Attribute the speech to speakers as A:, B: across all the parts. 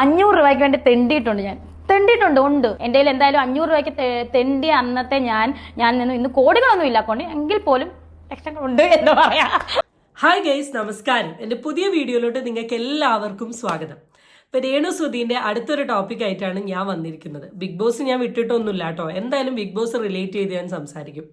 A: അഞ്ഞൂറ് രൂപയ്ക്ക് വേണ്ടി തെണ്ടിയിട്ടുണ്ട് ഞാൻ. തെണ്ടിയിട്ടുണ്ട് ഉണ്ട്. എന്റെ കയ്യിൽ എന്തായാലും അഞ്ഞൂറ് രൂപയ്ക്ക് തെണ്ടി അന്നത്തെ ഞാൻ ഞാൻ നിന്ന്. ഇന്ന് കോടികളൊന്നും ഇല്ല കൊണ്ട് എങ്കിൽ പോലും ലക്ഷങ്ങളുണ്ട് എന്ന് പറയാം.
B: ഹായ് ഗൈസ് നമസ്കാരം. എന്റെ പുതിയ വീഡിയോയിലോട്ട് നിങ്ങൾക്ക് എല്ലാവർക്കും സ്വാഗതം. ഇപ്പൊ രേണു സുധീന്റെ അടുത്തൊരു ടോപ്പിക് ആയിട്ടാണ് ഞാൻ വന്നിരിക്കുന്നത്. ബിഗ് ബോസ് ഞാൻ വിട്ടിട്ടൊന്നുമില്ല കേട്ടോ. എന്തായാലും ബിഗ് ബോസ് റിലേറ്റ് ചെയ്ത് ഞാൻ സംസാരിക്കും.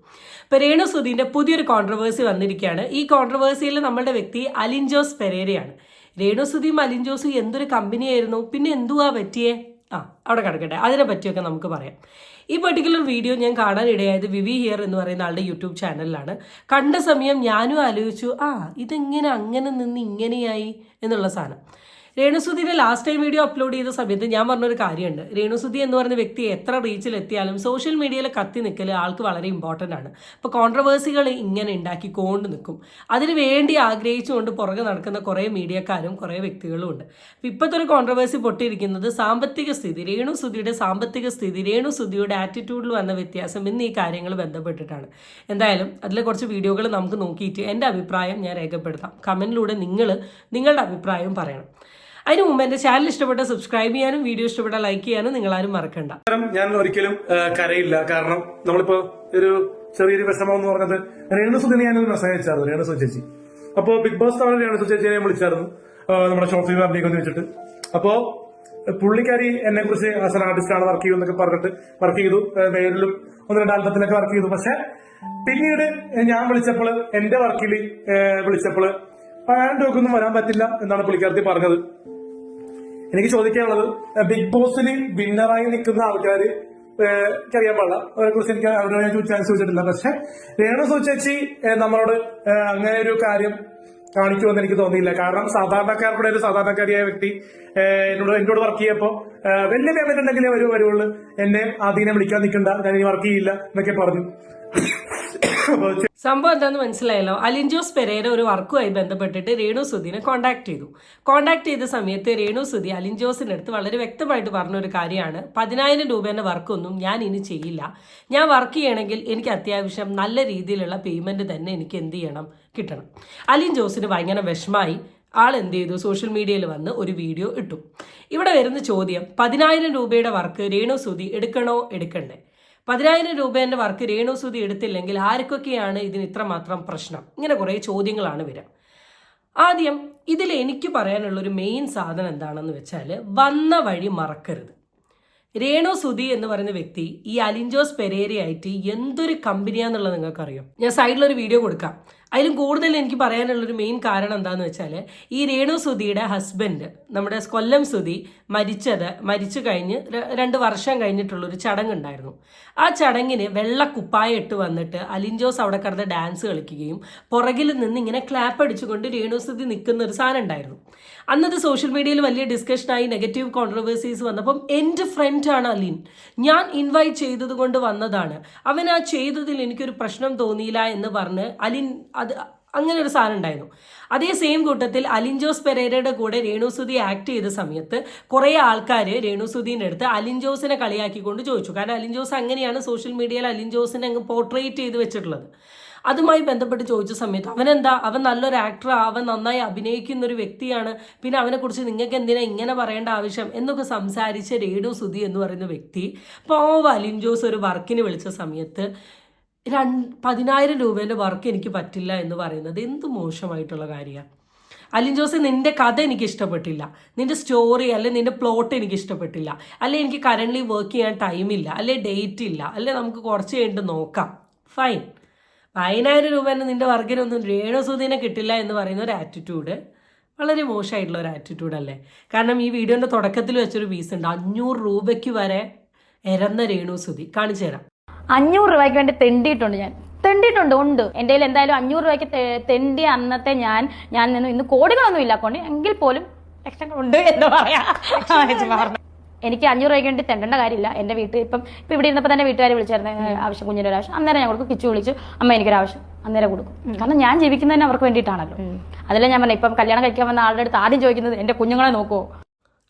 B: ഇപ്പൊ രേണു സുധീന്റെ പുതിയൊരു കോൺട്രവേഴ്സി വന്നിരിക്കുകയാണ്. ഈ കോൺട്രവേഴ്സിയിൽ നമ്മളുടെ വ്യക്തി അലിൻ ജോസ് പെരേരയാണ്. രേണു മലിൻജോസ് എന്തൊരു കമ്പനിയായിരുന്നു? പിന്നെ എന്തുവാ പറ്റിയേ? ആ അവിടെ കിടക്കട്ടെ. അതിനെ പറ്റിയൊക്കെ നമുക്ക് പറയാം. ഈ പെർട്ടിക്കുലർ വീഡിയോ ഞാൻ കാണാനിടയായത് വിവി ഹിയർ എന്ന് പറയുന്ന ആളുടെ യൂട്യൂബ് ചാനലിലാണ്. കണ്ട സമയം ഞാനും ആലോചിച്ചു ആ ഇതെങ്ങനെ അങ്ങനെ നിന്ന് ഇങ്ങനെയായി എന്നുള്ള സാധനം. രേണുസുധിയുടെ ലാസ്റ്റ് ടൈം വീഡിയോ അപ്ലോഡ് ചെയ്ത സമയത്ത് ഞാൻ പറഞ്ഞൊരു കാര്യമുണ്ട്. രേണുസുധി എന്ന് പറയുന്ന വ്യക്തി എത്ര റീച്ചിൽ എത്തിയാലും സോഷ്യൽ മീഡിയയിൽ കത്തി നിൽക്കൽ ആൾക്ക് വളരെ ഇമ്പോർട്ടന്റ് ആണ്. അപ്പോൾ കോൺട്രവേഴ്സികൾ ഇങ്ങനെ ഉണ്ടാക്കിക്കൊണ്ട് നിൽക്കും അതിന് വേണ്ടി ആഗ്രഹിച്ചുകൊണ്ട് പുറകെ നടക്കുന്ന കുറേ മീഡിയക്കാരും കുറേ വ്യക്തികളും ഉണ്ട്. അപ്പോൾ ഇപ്പോഴത്തെ ഒരു കോൺട്രവേഴ്സി പൊട്ടിയിരിക്കുന്നത് സാമ്പത്തിക സ്ഥിതി. രേണുസുധിയുടെ സാമ്പത്തിക സ്ഥിതി രേണുസുധിയുടെ ആറ്റിറ്റ്യൂഡിൽ വന്ന വ്യത്യാസം എന്നീ കാര്യങ്ങൾ ബന്ധപ്പെട്ടിട്ടാണ്. എന്തായാലും അതിലെ കുറച്ച് വീഡിയോകൾ നമുക്ക് നോക്കിയിട്ട് എന്റെ അഭിപ്രായം ഞാൻ രേഖപ്പെടുത്താം. കമന്റിലൂടെ നിങ്ങൾ നിങ്ങളുടെ അഭിപ്രായം പറയണം. അതിന് മുമ്പ് എന്റെ ചാനൽ ഇഷ്ടപ്പെട്ട സബ്സ്ക്രൈബ് ചെയ്യാനും വീഡിയോ ഇഷ്ടപ്പെട്ട ലൈക്ക് ചെയ്യാനും നിങ്ങൾ ആരും
C: മറക്കണ്ട ഞാൻ ഒരിക്കലും കരയില്ല. കാരണം നമ്മളിപ്പോ ഒരു ചെറിയൊരു വിഷമം എന്ന് പറഞ്ഞത് രേണുസുദിനെ ഞാനൊരു മെസ്സേജ് അയച്ചായിരുന്നു രേണുസു ചേച്ചി. അപ്പോ ബിഗ് ബോസ് തവണ രേണുസു ചേച്ചിയെ വിളിച്ചായിരുന്നു. നമ്മുടെ ഷോർട്ട് ഫിലിം അഭിനയിക്കുന്ന വെച്ചിട്ട്. അപ്പോ പുള്ളിക്കാരി എന്നെ കുറിച്ച് ആസ് എൻ ആർട്ടിസ്റ്റ് ആണ് വർക്ക് പറഞ്ഞിട്ട് വർക്ക് ചെയ്തു. നേരിലും ഒന്ന് രണ്ട് ആൽബത്തിലൊക്കെ വർക്ക് ചെയ്തു. പക്ഷെ പിന്നീട് ഞാൻ വിളിച്ചപ്പോൾ എന്റെ വർക്കിൽ വിളിച്ചപ്പോൾ പാൻഡോക്കൊന്നും വരാൻ പറ്റില്ല എന്നാണ് പുള്ളിക്കാരത്തി പറഞ്ഞത്. എനിക്ക് ചോദിക്കാനുള്ളത് ബിഗ് ബോസിൽ വിന്നറായി നിൽക്കുന്ന ആൾക്കാർ എനിക്കറിയാൻ പാടില്ല. അവരെ കുറിച്ച് എനിക്ക് അവരോട് ഞാൻ ചാൻസ് ചോദിച്ചിട്ടില്ല. പക്ഷെ രേണു സുചേച്ചി നമ്മളോട് അങ്ങനെ ഒരു കാര്യം കാണിക്കുമെന്ന് എനിക്ക് തോന്നിയില്ല. കാരണം സാധാരണക്കാരുടെ ഒരു സാധാരണക്കാരിയായ വ്യക്തി എന്നോട് എന്നോട് വർക്ക് ചെയ്യപ്പോ വലിയ പേയ്മെന്റ് ഉണ്ടെങ്കിലേ വരൂ വരുള്ളൂ എന്നെ ആദ്യം വിളിക്കാൻ നിൽക്കണ്ട. ഞാൻ ഇനി വർക്ക് ചെയ്യില്ല എന്നൊക്കെ പറഞ്ഞു.
B: സംഭവം എന്താണെന്ന് മനസ്സിലായല്ലോ? അലിൻജോസ് പെരേര ഒരു വർക്കുമായി ബന്ധപ്പെട്ടിട്ട് രേണു സുധീനെ കോണ്ടാക്ട് ചെയ്തു. കോണ്ടാക്ട് ചെയ്ത സമയത്ത് രേണു സുധി അലിൻ ജോസിന്റെ അടുത്ത് വളരെ വ്യക്തമായിട്ട് പറഞ്ഞ ഒരു കാര്യമാണ്. പതിനായിരം രൂപേന്റെ വർക്കൊന്നും ഞാൻ ഇനി ചെയ്യില്ല. ഞാൻ വർക്ക് ചെയ്യണമെങ്കിൽ എനിക്ക് അത്യാവശ്യം നല്ല രീതിയിലുള്ള പേയ്മെന്റ് തന്നെ എനിക്ക് എന്ത് ചെയ്യണം? കിട്ടണം. അലിൻ ജോസിന് ഭയങ്കര വിഷമായി ആൾ എന്ത് ചെയ്തു? സോഷ്യൽ മീഡിയയിൽ വന്ന് ഒരു വീഡിയോ ഇട്ടു. ഇവിടെ വരുന്ന ചോദ്യം പതിനായിരം രൂപയുടെ വർക്ക് രേണു സുധി എടുക്കണോ? എടുക്കണ്ടേ. പതിനായിരം രൂപേന്റെ വർക്ക് രേണുസുതി എടുത്തില്ലെങ്കിൽ ആർക്കൊക്കെയാണ് ഇതിന് ഇത്രമാത്രം പ്രശ്നം? ഇങ്ങനെ കുറേ ചോദ്യങ്ങളാണ് വരിക. ആദ്യം ഇതിൽ എനിക്ക് പറയാനുള്ള ഒരു മെയിൻ സാധനം എന്താണെന്ന് വെച്ചാൽ വന്ന വഴി മറക്കരുത്. രേണു സുധി എന്ന് പറയുന്ന വ്യക്തി ഈ അലിൻജോസ് പെരേരയായിട്ട് എന്തൊരു കമ്പനിയാന്നുള്ളത് നിങ്ങൾക്കറിയാം. ഞാൻ സൈഡിലൊരു വീഡിയോ കൊടുക്കാം. അതിലും കൂടുതൽ എനിക്ക് പറയാനുള്ളൊരു മെയിൻ കാരണം എന്താണെന്ന് വെച്ചാൽ ഈ രേണു സുധിയുടെ ഹസ്ബൻഡ് നമ്മുടെ കൊല്ലം സുധി മരിച്ചത് മരിച്ചു കഴിഞ്ഞ് രണ്ട് വർഷം കഴിഞ്ഞിട്ടുള്ള കഴിഞ്ഞിട്ടുള്ളൊരു ചടങ്ങുണ്ടായിരുന്നു. ആ ചടങ്ങിന് വെള്ള കുപ്പായ ഇട്ട് വന്നിട്ട് അലിൻജോസ് അവിടെ കിടന്ന് ഡാൻസ് കളിക്കുകയും പുറകിൽ നിന്ന് ഇങ്ങനെ ക്ലാപ്പ് അടിച്ചുകൊണ്ട് രേണു സുധി നിൽക്കുന്ന ഒരു സാധനം ഉണ്ടായിരുന്നു. അന്നത് സോഷ്യൽ മീഡിയയിൽ വലിയ ഡിസ്കഷനായി നെഗറ്റീവ് കോൺട്രവേഴ്സീസ് വന്നപ്പം എന്റെ ഫ്രണ്ടാണ് അലിൻ. ഞാൻ ഇൻവൈറ്റ് ചെയ്തത് കൊണ്ട് വന്നതാണ്. അവൻ ആ ചെയ്തതിൽ എനിക്കൊരു പ്രശ്നം തോന്നിയില്ല എന്ന് പറഞ്ഞ് അലിൻ അത് അങ്ങനെ ഒരു സാധനം ഉണ്ടായിരുന്നു. അതേ സെയിം കൂട്ടത്തിൽ അലിൻജോസ് പെരേരയുടെ കൂടെ രേണുസുതി ആക്ട് ചെയ്ത സമയത്ത് കുറേ ആൾക്കാർ രേണുസുദീന്റെ അടുത്ത് അലിൻജോസിനെ കളിയാക്കിക്കൊണ്ട് ചോദിച്ചു. കാരണം അലിൻജോസ് അങ്ങനെയാണ് സോഷ്യൽ മീഡിയയിൽ അലിൻജോസിനെ അങ്ങ് പോർട്രേറ്റ് ചെയ്ത് വെച്ചിട്ടുള്ളത്. അതുമായി ബന്ധപ്പെട്ട് ചോദിച്ച സമയത്ത് അവനെന്താ? അവൻ നല്ലൊരു ആക്ടർ അവൻ നന്നായി അഭിനയിക്കുന്ന ഒരു വ്യക്തിയാണ്. പിന്നെ അവനെക്കുറിച്ച് നിങ്ങൾക്ക് എന്തിനാ ഇങ്ങനെ പറയേണ്ട ആവശ്യം? എന്നൊക്കെ സംസാരിച്ച രേണു സുധി എന്ന് പറയുന്ന വ്യക്തി പാവ അലിൻജോസ് ഒരു വർക്കിന് വിളിച്ച സമയത്ത് രണ്ട് പതിനായിരം രൂപേന്റെ വർക്ക് എനിക്ക് പറ്റില്ല എന്ന് പറയുന്നത് എന്ത് മോശമായിട്ടുള്ള കാര്യമാണ് അലിൻ ജോസ് നിന്റെ കഥ എനിക്ക് ഇഷ്ടപ്പെട്ടില്ല. നിന്റെ സ്റ്റോറി അല്ലെ നിന്റെ പ്ലോട്ട് എനിക്ക് ഇഷ്ടപ്പെട്ടില്ല. അല്ലെ എനിക്ക് കറന്റ്ലി വർക്ക് ചെയ്യാൻ ടൈമില്ല അല്ലെ ഡേറ്റ് ഇല്ല. അല്ലെ നമുക്ക് കുറച്ച് കഴിഞ്ഞിട്ട് നോക്കാം. ഫൈൻ പതിനായിരം രൂപ തന്നെ നിന്റെ വർക്കിനൊന്നും രേണുസുദീനെ കിട്ടില്ല എന്ന് പറയുന്ന ഒരു ആറ്റിറ്റ്യൂഡ് വളരെ മോശമായിട്ടുള്ള ഒരു ആറ്റിറ്റ്യൂഡ് അല്ലേ? കാരണം ഈ വീഡിയോന്റെ തുടക്കത്തിൽ വെച്ചൊരു പീസ് ഉണ്ട്. അഞ്ഞൂറ് രൂപയ്ക്ക് വരെ എരന്ന രേണുസുതി കാണിച്ചു തരാം.
A: അഞ്ഞൂറ് രൂപയ്ക്ക് വേണ്ടി തെണ്ടിയിട്ടുണ്ട് ഞാൻ. തെണ്ടിയിട്ടുണ്ട് ഉണ്ട്. എന്റെ കയ്യിൽ എന്തായാലും അഞ്ഞൂറ് രൂപയ്ക്ക് തെണ്ടി അന്നത്തെ ഞാൻ ഞാൻ നിന്ന്. ഇന്ന് കോടികളൊന്നും ഇല്ല കൊണ്ട് എങ്കിൽ പോലും ലക്ഷങ്ങളുണ്ട് എന്ന് പറയാം. എനിക്ക് അഞ്ഞൂറ് രൂപയ്ക്ക് വേണ്ടി തെണ്ടേണ്ട കാര്യമില്ല. എന്റെ വീട്ടിൽ ഇപ്പം ഇപ്പം ഇവിടെ ഇരുന്നപ്പോൾ തന്നെ വീട്ടുകാർ വിളിച്ചായിരുന്നു ആവശ്യം കുഞ്ഞിന്റെ ഒരു ആവശ്യം അന്നേരം ഞാൻ കൊടുക്കും കിച്ചു വിളിച്ചു. അമ്മ എനിക്കൊരു ആവശ്യം അന്നേരം കൊടുക്കും. കാരണം ഞാൻ ജീവിക്കുന്നതിന് അവർക്ക് വേണ്ടിയിട്ടാണല്ലോ. അതല്ല ഞാൻ പറഞ്ഞത് ഇപ്പം കല്യാണം കഴിക്കാൻ വന്ന ആളുടെ അടുത്ത് ആദ്യം ചോദിക്കുന്നത് എന്റെ കുഞ്ഞുങ്ങളെ നോക്കുമോ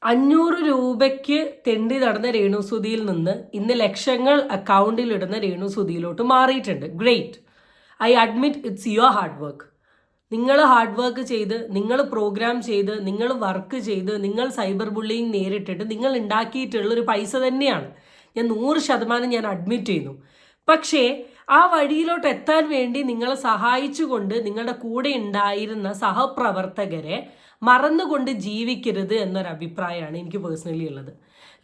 B: അഞ്ഞൂറ് രൂപയ്ക്ക് തെണ്ടി നടന്ന രേണുസുതിയിൽ നിന്ന് ഇന്ന് ലക്ഷങ്ങൾ അക്കൗണ്ടിൽ ഇടുന്ന രേണുസുതിയിലോട്ട് മാറിയിട്ടുണ്ട്. Great I admit it's your hard work നിങ്ങൾ ഹാർഡ് വർക്ക് ചെയ്ത് നിങ്ങൾ പ്രോഗ്രാം ചെയ്ത് നിങ്ങൾ വർക്ക് ചെയ്ത് നിങ്ങൾ സൈബർ ബുള്ളിങ് നേരിട്ടിട്ട് നിങ്ങൾ ഉണ്ടാക്കിയിട്ടുള്ള ഒരു പൈസ തന്നെയാണ്. ഞാൻ നൂറ് ശതമാനം ഞാൻ അഡ്മിറ്റ് ചെയ്യുന്നു. പക്ഷേ ആ വഴിയിലോട്ട് എത്താൻ വേണ്ടി നിങ്ങളെ സഹായിച്ചുകൊണ്ട് നിങ്ങളുടെ കൂടെ ഉണ്ടായിരുന്ന സഹപ്രവർത്തകരെ മറന്നുകൊണ്ട് ജീവിക്കരുത് എന്നൊരു അഭിപ്രായമാണ് എനിക്ക് പേഴ്സണലി ഉള്ളത്.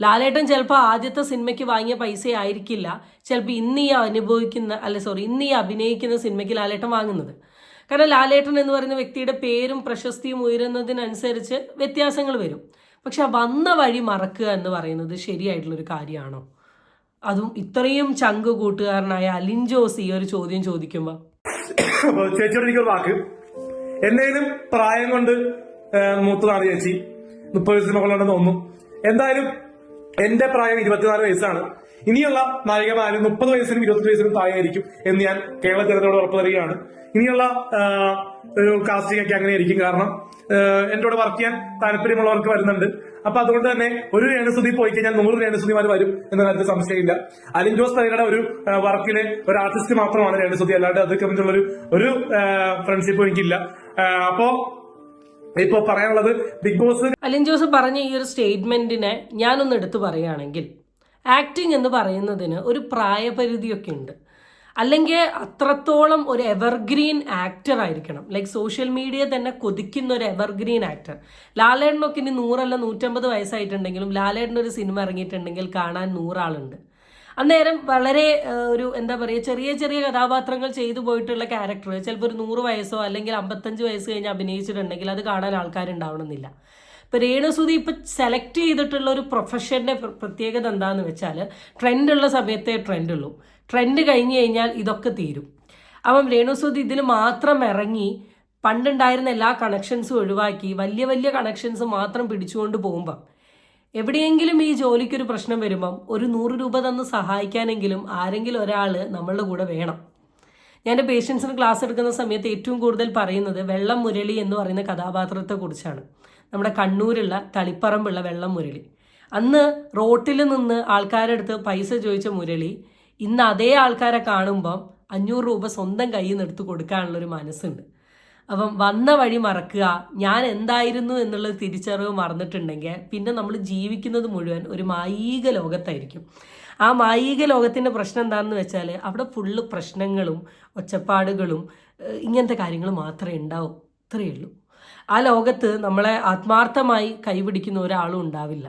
B: ലാലേട്ടൻ ചിലപ്പോൾ ആദ്യത്തെ സിനിമയ്ക്ക് വാങ്ങിയ പൈസ ആയിരിക്കില്ല ചിലപ്പോൾ ഇന്ന് ഈ അനുഭവിക്കുന്ന അല്ല സോറി ഇന്ന് ഈ അഭിനയിക്കുന്ന സിനിമയ്ക്ക് ലാലേട്ടൻ വാങ്ങുന്നത്. കാരണം ലാലേട്ടൻ എന്ന് പറയുന്ന വ്യക്തിയുടെ പേരും പ്രശസ്തിയും ഉയരുന്നതിനനുസരിച്ച് വ്യത്യാസങ്ങൾ വരും. പക്ഷെ ആ വന്ന വഴി മറക്കുക എന്ന് പറയുന്നത് ശരിയായിട്ടുള്ളൊരു കാര്യമാണോ? അതും ഇത്രയും ചങ്ക് കൂട്ടുകാരനായ അലിൻ ജോസ് ഈ ഒരു ചോദ്യം ചോദിക്കുമ്പോൾ
C: ചേച്ചിയോട് വാക്ക്. എന്തെങ്കിലും പ്രായം കൊണ്ട് മൂത്തതാണ് ചേച്ചി. മുപ്പത് വയസ്സിന് മുകളിലുണ്ടെന്ന് തോന്നുന്നു. എന്തായാലും എന്റെ പ്രായം ഇരുപത്തിനാല് വയസ്സാണ്. ഇനിയുള്ള നായികമാരും മുപ്പത് വയസ്സിനും ഇരുപത്തി വയസ്സിനും താഴെയായിരിക്കും എന്ന് ഞാൻ കേരള ജനതയോട് ഉറപ്പു തരികയാണ്. ഇനിയുള്ള കാസ്റ്റിംഗ് ഒക്കെ അങ്ങനെ ആയിരിക്കും കാരണം എന്നോട് വർക്ക് ചെയ്യാൻ താല്പര്യമുള്ളവർക്ക് വരുന്നുണ്ട്. അപ്പൊ അതുകൊണ്ട് തന്നെ ഒരു രേണുസുതി പോയി കഴിഞ്ഞാൽ നൂറ് രേണുസുതിമാർ വരും എന്ന കാര്യത്തിൽ സംശയമില്ല. അലിൻ ജോസ് തലയുടെ ഒരു വർക്കിലെ ഒരു ആർട്ടിസ്റ്റ് മാത്രമാണ് രേണുസുതി. അല്ലാണ്ട് അത് കമ്മിറ്റുള്ള ഒരു ഫ്രണ്ട്ഷിപ്പ് എനിക്കില്ല. അപ്പോ ഇപ്പൊ പറയാനുള്ളത് ബിഗ് ബോസ്
B: അലിൻ ജോസ് പറഞ്ഞ ഈ ഒരു സ്റ്റേറ്റ്മെന്റിനെ ഞാനൊന്ന് എടുത്തു പറയുകയാണെങ്കിൽ ആക്ടിങ് എന്ന് പറയുന്നതിന് ഒരു പ്രായപരിധിയൊക്കെ ഉണ്ട്. അല്ലെങ്കിൽ അത്രത്തോളം ഒരു എവർഗ്രീൻ ആക്ടർ ആയിരിക്കണം. ലൈക്ക് സോഷ്യൽ മീഡിയ തന്നെ കൊതിക്കുന്ന ഒരു എവർഗ്രീൻ ആക്ടർ ലാലേട്ടനൊക്കെ ഇനി നൂറല്ല നൂറ്റമ്പത് വയസ്സായിട്ടുണ്ടെങ്കിലും ലാലേട്ടൻ ഒരു സിനിമ ഇറങ്ങിയിട്ടുണ്ടെങ്കിൽ കാണാൻ നൂറാളുണ്ട്. അന്നേരം വളരെ ഒരു എന്താ പറയുക ചെറിയ ചെറിയ കഥാപാത്രങ്ങൾ ചെയ്തു പോയിട്ടുള്ള ക്യാരക്ടർ ചിലപ്പോൾ ഒരു നൂറ് വയസ്സോ അല്ലെങ്കിൽ അമ്പത്തഞ്ച് വയസ്സ് കഴിഞ്ഞ് അഭിനയിച്ചിട്ടുണ്ടെങ്കിൽ അത് കാണാൻ ആൾക്കാരുണ്ടാവണമെന്നില്ല. ഇപ്പൊ രേണുസുതി ഇപ്പൊ സെലക്ട് ചെയ്തിട്ടുള്ള ഒരു പ്രൊഫഷന്റെ പ്രത്യേകത എന്താന്ന് വെച്ചാൽ ട്രെൻഡ് ഉള്ള സമയത്തേ ട്രെൻഡ് ഉള്ളൂ. ട്രെൻഡ് കഴിഞ്ഞു കഴിഞ്ഞാൽ ഇതൊക്കെ തീരും. അപ്പം രേണുസുതി ഇതിൽ മാത്രം ഇറങ്ങി പണ്ടുണ്ടായിരുന്ന എല്ലാ കണക്ഷൻസും ഒഴിവാക്കി വലിയ വലിയ കണക്ഷൻസ് മാത്രം പിടിച്ചുകൊണ്ട് പോകുമ്പം എവിടെയെങ്കിലും ഈ ജോലിക്കൊരു പ്രശ്നം വരുമ്പം ഒരു നൂറ് രൂപ തന്ന് സഹായിക്കാനെങ്കിലും ആരെങ്കിലും ഒരാൾ നമ്മളുടെ കൂടെ വേണം. ഞാൻ പേഷ്യൻസിന് ക്ലാസ് എടുക്കുന്ന സമയത്ത് ഏറ്റവും കൂടുതൽ പറയുന്നത് വെള്ളം മുരളി എന്ന് പറയുന്ന കഥാപാത്രത്തെക്കുറിച്ചാണ് നമ്മുടെ കണ്ണൂരുള്ള തളിപ്പറമ്പുള്ള വെള്ളം മുരളി. അന്ന് റോട്ടിൽ നിന്ന് ആൾക്കാരുടെ അടുത്ത് പൈസ ചോദിച്ച മുരളി ഇന്ന് അതേ ആൾക്കാരെ കാണുമ്പം അഞ്ഞൂറ് രൂപ സ്വന്തം കയ്യിൽ നിന്ന് എടുത്ത് കൊടുക്കാനുള്ളൊരു മനസ്സുണ്ട്. അപ്പം വന്ന വഴി മറക്കുക. ഞാൻ എന്തായിരുന്നു എന്നുള്ള തിരിച്ചറിവ് മറന്നിട്ടുണ്ടെങ്കിൽ പിന്നെ നമ്മൾ ജീവിക്കുന്നത് മുഴുവൻ ഒരു മായിക ലോകത്തായിരിക്കും. ആ മായിക ലോകത്തിന്റെ പ്രശ്നം എന്താണെന്ന് വെച്ചാൽ അവിടെ ഫുള്ള് പ്രശ്നങ്ങളും ഒച്ചപ്പാടുകളും ഇങ്ങനത്തെ കാര്യങ്ങൾ മാത്രമേ ഉണ്ടാവൂ. ഇത്രയേ ഉള്ളൂ. ആ ലോകത്ത് നമ്മളെ ആത്മാർത്ഥമായി കൈപിടിക്കുന്ന ഒരാളും ഉണ്ടാവില്ല.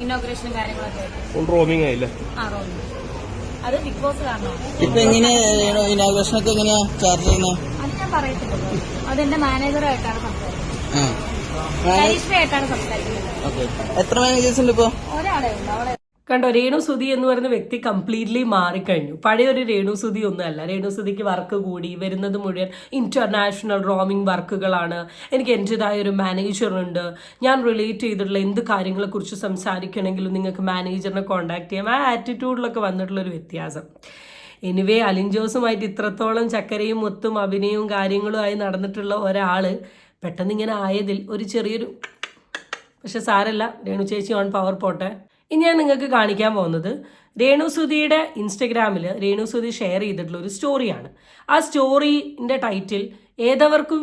A: ഇനോഗ്രേഷനും കാര്യങ്ങളൊക്കെ
D: ഫുൾ റോമിംഗ് ആയില്ലേ?
A: ആ റോമിങ് അത് ബിഗ് ബോസ്
D: ഇപ്പൊ എങ്ങനെ ഇനോഗ്രേഷനൊക്കെ ഒക്കെ എങ്ങനെയാ ചാർജ് ചെയ്യുന്നത്
A: ഞാൻ പറയത്തില്ലല്ലോ. അത് എന്റെ മാനേജറായിട്ടാണ് സംസാരിക്കുന്നത്.
D: ആ.
A: കരീഷ്മയായിട്ടാണ് സംസാരിക്കുന്നത്.
D: ഓക്കെ. എത്ര മാനേജേഴ്സ് ഉണ്ട് ഇപ്പൊ?
A: ഒരാളെ ഉണ്ട് അവളെ
B: കണ്ടോ രേണു സുധി എന്ന് പറയുന്ന വ്യക്തി കംപ്ലീറ്റ്ലി മാറിക്കഴിഞ്ഞു. പഴയ ഒരു രേണു സുധി ഒന്നുമല്ല. രേണു സുധിക്ക് വർക്ക് കൂടി. വരുന്നത് മുഴുവൻ ഇന്റർനാഷണൽ റോമിംഗ് വർക്കുകളാണ് എനിക്ക് എന്റെതായ ഒരു മാനേജറുണ്ട് ഞാൻ റിലേറ്റ് ചെയ്തിട്ടുള്ള എന്ത് കാര്യങ്ങളെക്കുറിച്ച് സംസാരിക്കണമെങ്കിലും നിങ്ങൾക്ക് മാനേജറിനെ കോൺടാക്ട് ചെയ്യാം. ആ ആറ്റിറ്റ്യൂഡിലൊക്കെ വന്നിട്ടുള്ള ഒരു വ്യത്യാസം. എനിവേ അലിൻ ജോസുമായിട്ട് ഇത്രത്തോളം ചക്കരയും മുത്തും അഭിനയവും കാര്യങ്ങളുമായി നടന്നിട്ടുള്ള ഒരാൾ പെട്ടെന്ന് ഇങ്ങനെ ആയതിൽ ഒരു ചെറിയൊരു പക്ഷെ സാരല്ല. രേണു ചേച്ചി ഓൺ പവർ പോട്ടെ. ഇനി ഞാൻ നിങ്ങൾക്ക് കാണിക്കാൻ പോകുന്നത് രേണു സുധിയുടെ ഇൻസ്റ്റഗ്രാമിൽ രേണു സുധി ഷെയർ ചെയ്തിട്ടുള്ള ഒരു സ്റ്റോറിയാണ് ആ സ്റ്റോറിന്റെ ടൈറ്റിൽ ഏതവർക്കും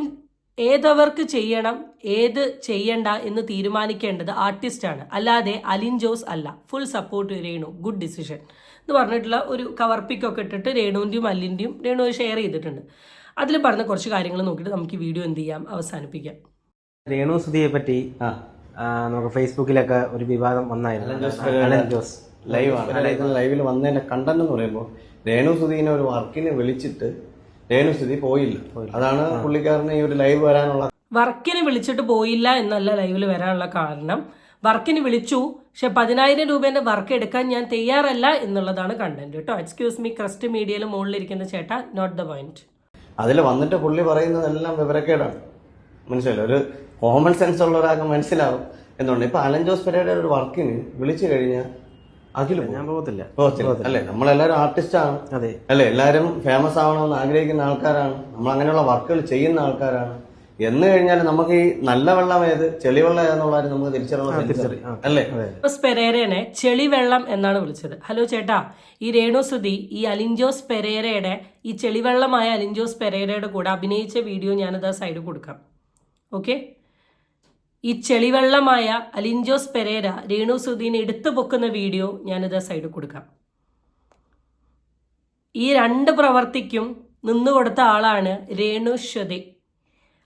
B: ഏതവർക്ക് ചെയ്യണം ഏത് ചെയ്യണ്ട എന്ന് തീരുമാനിക്കേണ്ടത് ആർട്ടിസ്റ്റാണ് അല്ലാതെ അലിൻ ജോസ് അല്ല. Full support Renu. Good decision എന്ന് പറഞ്ഞിട്ടുള്ള ഒരു കവർ കവർപ്പിക്കൊക്കെ ഇട്ടിട്ട് രേണുവിന്റെയും അല്ലിന്റെയും രേണു ഷെയർ ചെയ്തിട്ടുണ്ട്. അതിൽ പറഞ്ഞ കുറച്ച് കാര്യങ്ങൾ നോക്കിയിട്ട് നമുക്ക് ഈ വീഡിയോ എന്ത് ചെയ്യാം? അവസാനിപ്പിക്കാം.
E: രേണു സുധിയെ പറ്റി നമുക്ക് ഫേസ്ബുക്കിലൊക്കെ ഒരു വിവാദം വന്നായിരുന്നു.
F: ലൈവ് ആണ്. ലൈവിൽ വന്നതിന്റെ കണ്ടന്റ് എന്ന് പറയുമ്പോൾ രേണു സുധീനെ ഒരു വർക്കിന് വിളിച്ചിട്ട് രേണു സുധി പോയില്ല. അതാണ് പുള്ളിക്കാരന് ഈ ഒരു ലൈവ് വരാനുള്ള
B: വർക്കിന് വിളിച്ചിട്ട് പോയില്ല എന്നല്ല ലൈവിൽ വരാനുള്ള കാരണം. വർക്കിന് വിളിച്ചു പക്ഷെ പതിനായിരം രൂപേന്റെ വർക്ക് എടുക്കാൻ ഞാൻ തയ്യാറല്ല എന്നുള്ളതാണ് കണ്ടന്റ് കേട്ടോ. എക്സ്ക്യൂസ് മീ ക്രസ്റ്റ് മീഡിയയിൽ മുകളിലിരിക്കുന്ന ചേട്ട നോട്ട് ദ പോയിന്റ്
F: അതിൽ വന്നിട്ട് പുള്ളി പറയുന്നതെല്ലാം വിവരക്കേടാണ്. മനസ്സിലായില്ല? ഒരു കോമൺ സെൻസ് ഉള്ള ഒരാൾക്ക് മനസ്സിലാവും എന്തുകൊണ്ട് ഇപ്പൊ അലൻ ജോസ് പെരയുടെ ഒരു വർക്കിന് വിളിച്ചു കഴിഞ്ഞാൽ അഖിൽ
E: ഞാൻ പോകത്തില്ല.
F: അല്ലെ അല്ലേ? നമ്മളെല്ലാരും ആർട്ടിസ്റ്റ് ആണ്.
E: അതെ.
F: അല്ലെ? എല്ലാരും ഫേമസ് ആവണമെന്ന് ആഗ്രഹിക്കുന്ന ആൾക്കാരാണ്. നമ്മൾ അങ്ങനെയുള്ള വർക്കുകൾ ചെയ്യുന്ന ആൾക്കാരാണ്. എന്ന് കഴിഞ്ഞാൽ നമുക്ക് ഈ നല്ല വെള്ളം ഏത്? ചെളിവെള്ളം ഏതെന്നുള്ളത് നമുക്ക് തിരിച്ചറിയാം. അല്ലേ?
B: പെരേരനെ ചെളിവെള്ളം എന്നാണ് വിളിച്ചത്. ഹലോ ചേട്ടാ ഈ രേണുസുതി ഈ അലിൻജോസ് പെരേരയുടെ ഈ ചെളിവെള്ളമായ അലിൻജോസ് പെരേരയുടെ കൂടെ അഭിനയിച്ച വീഡിയോ ഞാനിത് സൈഡ് കൊടുക്കാം. ഓക്കെ ഈ ചെളിവെള്ളമായ അലിൻജോസ് പെരേര രേണു സുധീനെ എടുത്തു പൊക്കുന്ന വീഡിയോ ഞാനിത് ആ സൈഡ് കൊടുക്കാം. ഈ രണ്ട് പ്രവർത്തിക്കും നിന്നുകൊടുത്ത ആളാണ് രേണുശ്വതി.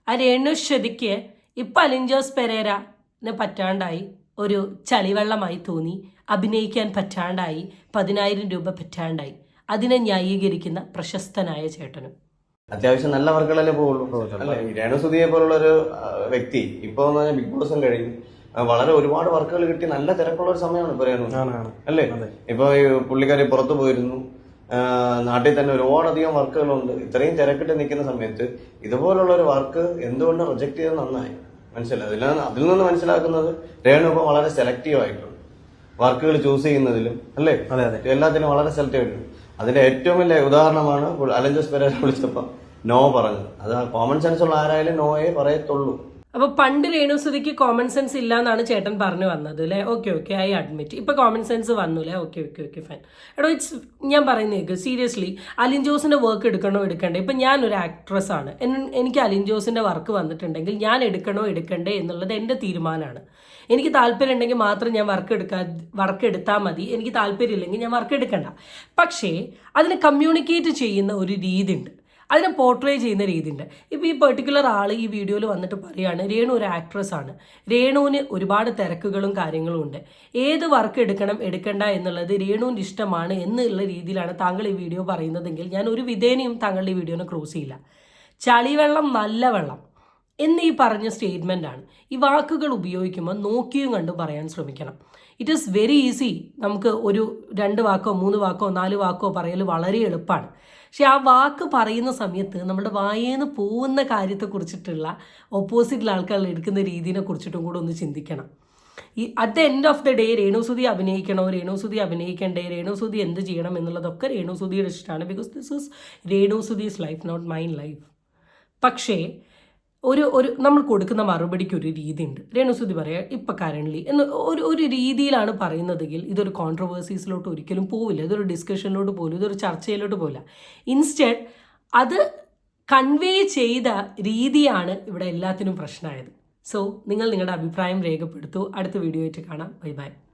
B: ആ രേണുശ്വതിക്ക് ഇപ്പം അലിൻജോസ് പെരേരന് പറ്റാണ്ടായി ഒരു ചളിവെള്ളമായി തോന്നി. അഭിനയിക്കാൻ പറ്റാണ്ടായി. പതിനായിരം രൂപ പറ്റാണ്ടായി. അതിനെ ന്യായീകരിക്കുന്ന പ്രശസ്തനായ ചേട്ടനും.
F: അത്യാവശ്യം നല്ല വർക്കുകളല്ലേ പോകുള്ളൂ അല്ലേ? രേണുസുതിയെ പോലുള്ള ഒരു വ്യക്തി ഇപ്പൊ എന്ന് പറഞ്ഞാൽ ബിഗ് ബോസും കഴിഞ്ഞു വളരെ ഒരുപാട് വർക്കുകൾ കിട്ടി. നല്ല തിരക്കുള്ള ഒരു സമയമാണ് ഇപ്പൊ രേണു. അല്ലേ? ഇപ്പൊ പുള്ളിക്കാരി പുറത്തു പോയിരുന്നു. നാട്ടിൽ തന്നെ ഒരുപാടധികം വർക്കുകളുണ്ട്. ഇത്രയും തിരക്കിട്ട് നിൽക്കുന്ന സമയത്ത് ഇതുപോലുള്ള ഒരു വർക്ക് എന്തുകൊണ്ട് റിജക്ട് ചെയ്തത് നന്നായി? മനസ്സിലായി. അതിൽ അതിൽ നിന്ന് മനസ്സിലാക്കുന്നത് രേണു ഇപ്പോൾ വളരെ സെലക്റ്റീവ് ആയിട്ടുണ്ട്. വർക്കുകൾ ചൂസ് ചെയ്യുന്നതിലും അല്ലേ?
E: അതെ, അതെ.
F: എല്ലാത്തിനും വളരെ സെലക്റ്റീവ് ആയിട്ടുണ്ട്. അതിന്റെ ഏറ്റവും വലിയ ഉദാഹരണമാണ് അലഞ്ചസ് പെരേര വിളിച്ചപ്പോ നോ പറഞ്ഞത്. അത് കോമൺ സെൻസ് ഉള്ള ആരായാലും നോയെ പറയത്തുള്ളൂ.
B: അപ്പൊ പണ്ട് രേണുസുതിക്ക് കോമൺ സെൻസ് ഇല്ല എന്നാണ് ചേട്ടൻ പറഞ്ഞു വന്നത് അല്ലേ ഓക്കെ ഓക്കെ ഐ അഡ്മിറ്റ് ഇപ്പൊ കോമൺ സെൻസ് വന്നു അല്ലേ ഓക്കെ ഓക്കെ ഓക്കെ ഫൈൻ എടോ ഇറ്റ്സ് ഞാൻ പറയുന്നത് കേൾക്കും സീരിയസ്ലി അലിൻ ജോസിന്റെ വർക്ക് എടുക്കണോ എടുക്കണ്ടേ? ഇപ്പൊ ഒരു ആക്ട്രസ് ആണ്. എനിക്ക് അലിൻ ജോസിന്റെ വർക്ക് വന്നിട്ടുണ്ടെങ്കിൽ ഞാൻ എടുക്കണോ എടുക്കണ്ടേ എന്നുള്ളത് എന്റെ തീരുമാനമാണ്. എനിക്ക് താല്പര്യം ഉണ്ടെങ്കിൽ മാത്രം ഞാൻ വർക്ക് എടുക്കാ വർക്ക് എടുത്താൽ മതി. എനിക്ക് താല്പര്യം ഇല്ലെങ്കിൽ ഞാൻ വർക്ക് എടുക്കണ്ട. പക്ഷേ അതിനെ കമ്മ്യൂണിക്കേറ്റ് ചെയ്യുന്ന ഒരു രീതി ഉണ്ട് അതിനെ പോർട്രേ ചെയ്യുന്ന രീതിയുണ്ട്. ഇപ്പോൾ ഈ പെർട്ടിക്കുലർ ആൾ ഈ വീഡിയോയിൽ വന്നിട്ട് പറയുകയാണ് രേണു ഒരു ആക്ട്രസ് ആണ്. രേണുവിന് ഒരുപാട് തിരക്കുകളും കാര്യങ്ങളും ഉണ്ട്. ഏത് വർക്ക് എടുക്കണം എടുക്കണ്ട എന്നുള്ളത് രേണുവിന്റെ ഇഷ്ടമാണ് എന്നുള്ള രീതിയിലാണ് താങ്കൾ ഈ വീഡിയോ പറയുന്നതെങ്കിൽ ഞാൻ ഒരു വിധേനയും താങ്കളുടെ ഈ വീഡിയോനെ ക്രോസ് ചെയ്യില്ല. ചളിവെള്ളം നല്ല വെള്ളം. എന്ന് ഈ പറഞ്ഞ ആണ്. ഈ വാക്കുകൾ ഉപയോഗിക്കുമ്പോൾ നോക്കിയും കണ്ടും പറയാൻ ശ്രമിക്കണം. ഇറ്റ് ഈസ് വെരി ഈസി നമുക്ക് ഒരു രണ്ട് വാക്കോ മൂന്ന് വാക്കോ നാല് വാക്കോ പറയൽ വളരെ എളുപ്പമാണ്. പക്ഷെ ആ വാക്ക് പറയുന്ന സമയത്ത് നമ്മുടെ വായേന്ന് പോകുന്ന കാര്യത്തെക്കുറിച്ചിട്ടുള്ള ഓപ്പോസിറ്റിൽ ആൾക്കാർ എടുക്കുന്ന രീതിനെ കുറിച്ചിട്ടും കൂടെ ഒന്ന് ചിന്തിക്കണം. ഈ at the end of the day Renu Sudhi അഭിനയിക്കണോ രേണുസുതി അഭിനയിക്കണ്ടേ രേണുസുതി എന്ത് ചെയ്യണം എന്നുള്ളതൊക്കെ രേണുസുതിയുടെ ഇഷ്ടമാണ്. Because this is Renu Sudhi is life not mine life പക്ഷേ ഒരു ഒരു നമ്മൾ കൊടുക്കുന്ന മറുപടിക്ക് ഒരു ഉണ്ട് രേണുസുതി പറയാ ഇപ്പൊ കറണ്ട്ലി എന്ന് ഒരു ഒരു രീതിയിലാണ് പറയുന്നതെങ്കിൽ ഇതൊരു കോൺട്രവേഴ്സീസിലോട്ട് ഒരിക്കലും പോവില്ല. ഇതൊരു ഡിസ്കഷനിലോട്ട് പോലും ഇതൊരു ചർച്ചയിലോട്ട് പോവില്ല. ഇൻസ്റ്റെഡ് അത് കൺവേ ചെയ്ത രീതിയാണ് ഇവിടെ എല്ലാത്തിനും പ്രശ്നമായത്. സോ നിങ്ങൾ നിങ്ങളുടെ അഭിപ്രായം രേഖപ്പെടുത്തൂ. അടുത്ത വീഡിയോ ആയിട്ട് കാണാം. Bye bye